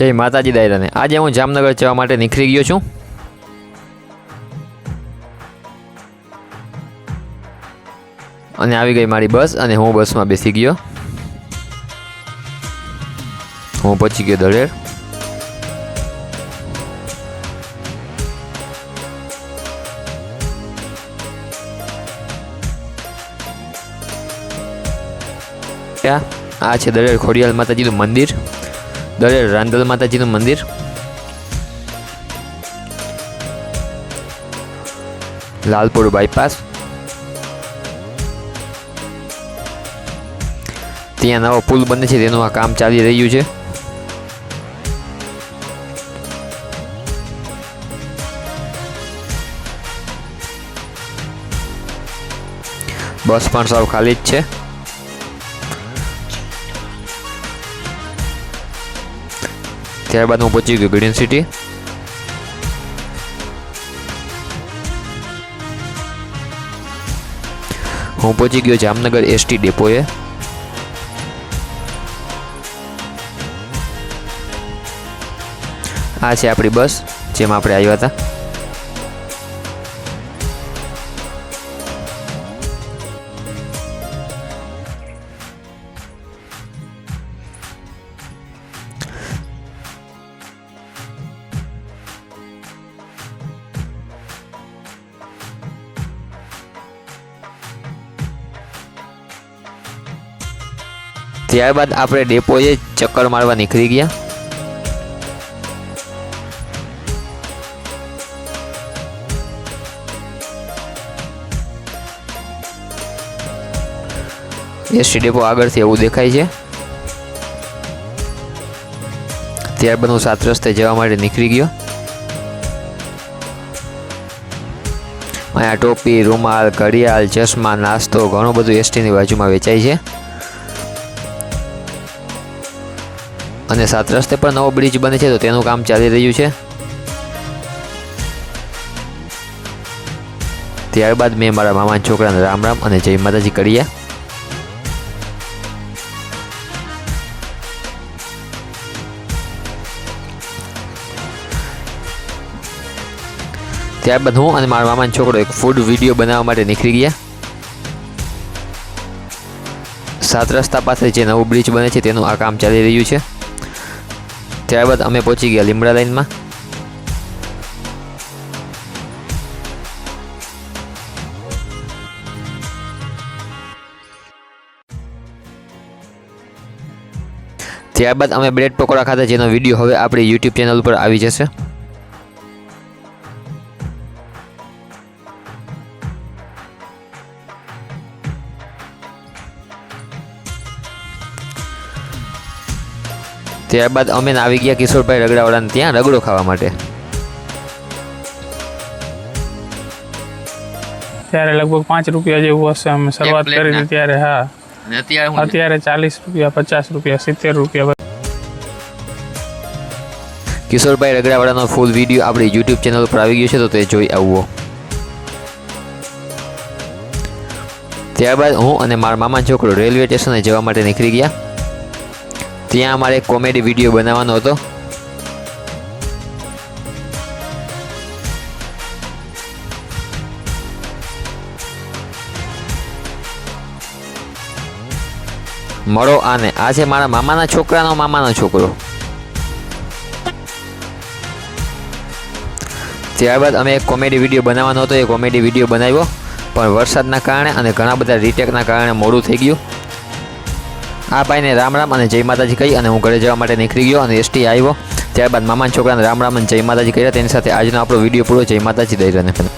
જય માતાજી દાયરાને. આજે હું જામનગર જવા માટે નીકળી ગયો છું. અને આવી ગઈ મારી બસ અને હું બસમાં બેસી ગયો. હું પહોંચી ગયો દળેર. આ છે દળેર ખોડિયાલ માતાજીનું મંદિર. દરેર રાંદલ માતાજીનું મંદિર. લાલપુર બાયપાસ. ત્યાં નવો પુલ બને છે, તેનું આ કામ ચાલી રહ્યું છે. બસ પણ સાવ ખાલી જ છે. ત્યારબાદ હું પહોંચી ગયો ગ્રીન સિટી હું પહોંચી ગયો જામનગર એસટી ડેપોએ આ છે આપણી બસ, જેમાં આપણે આવ્યા હતા. ત્યારબાદ આપણે ડેપોએ ચક્કર મારવા નીકળી ગયા. એસટી ડેપો આગળથી એવું દેખાય છે. ત્યારબાદ હું સાત રસ્તે જવા માટે નીકળી ગયો. અહીંયા ટોપી, રૂમાલ, ઘડિયાળ, ચશ્મા, નાસ્તો, ઘણું બધું એસટીની બાજુમાં વેચાય છે. અને સાત રસ્તે પણ નવો બ્રિજ બને છે, તો તેનું કામ ચાલી રહ્યું છે. ત્યારબાદ મેં મારા મામાના છોકરાને રામ રામ અને જય માતાજી કર્યા. ત્યારબાદ હું અને મારા મામાનો છોકરો એક ફૂડ વીડિયો બનાવવા માટે નીકળી ગયા. સાત રસ્તા પાસે જે નવું બ્રિજ બને છે, તેનું આ કામ ચાલી રહ્યું છે. ત્યારબાદ અમે પહોંચી ગયા લીમડા લાઈનમાં. ત્યારબાદ અમે બ્રેડ પકોડા ખાધા, જેનો વીડિયો હવે આપણી યુટ્યુબ ચેનલ ઉપર આવી જશે. ત્યારબાદ અમે આવી ગયા કિશોરભાઈ રગડાવાળાને ત્યાં રગડો ખાવા માટે. ત્યારે લગભગ પાંચ રૂપિયા જેવું હશે અમે શરૂઆત કરી હતી ત્યારે હા. અને અત્યારે અત્યારે ચાલીસ રૂપિયા પચાસ રૂપિયા સિત્તેર રૂપિયા કિશોરભાઈ રગડાવાળાનો ફૂલ વીડિયો આપણી યુટ્યુબ ચેનલ પર આવી ગયો છે તો તે જોઈ આવવો. ત્યારબાદ હું અને મારા મામા છોકરો રેલવે સ્ટેશને જવા માટે નીકળી ગયા. ત્યાં અમારે એક કોમેડી વીડિયો બનાવવાનો હતો. મળો આને. આ છે મારા મામાના છોકરાનો મામાનો છોકરો. ત્યારબાદ અમે એક કોમેડી વીડિયો બનાવવાનો હતો. એ કોમેડી વીડિયો બનાવ્યો. પણ વરસાદના કારણે અને ઘણા બધા રીટેકના કારણે મોડું થઈ ગયું. આ ભાઈને રામ રામ અને જય માતાજી કહી અને હું ઘરે જવા માટે નીકળી ગયો અને એસટી આવ્યો. ત્યારબાદ મામાના છોકરાને રામ રામ અને જય માતાજી કર્યા. તેની સાથે આજનો આપણો વીડિયો પૂરો. જય માતાજી, દઈ રહ્યો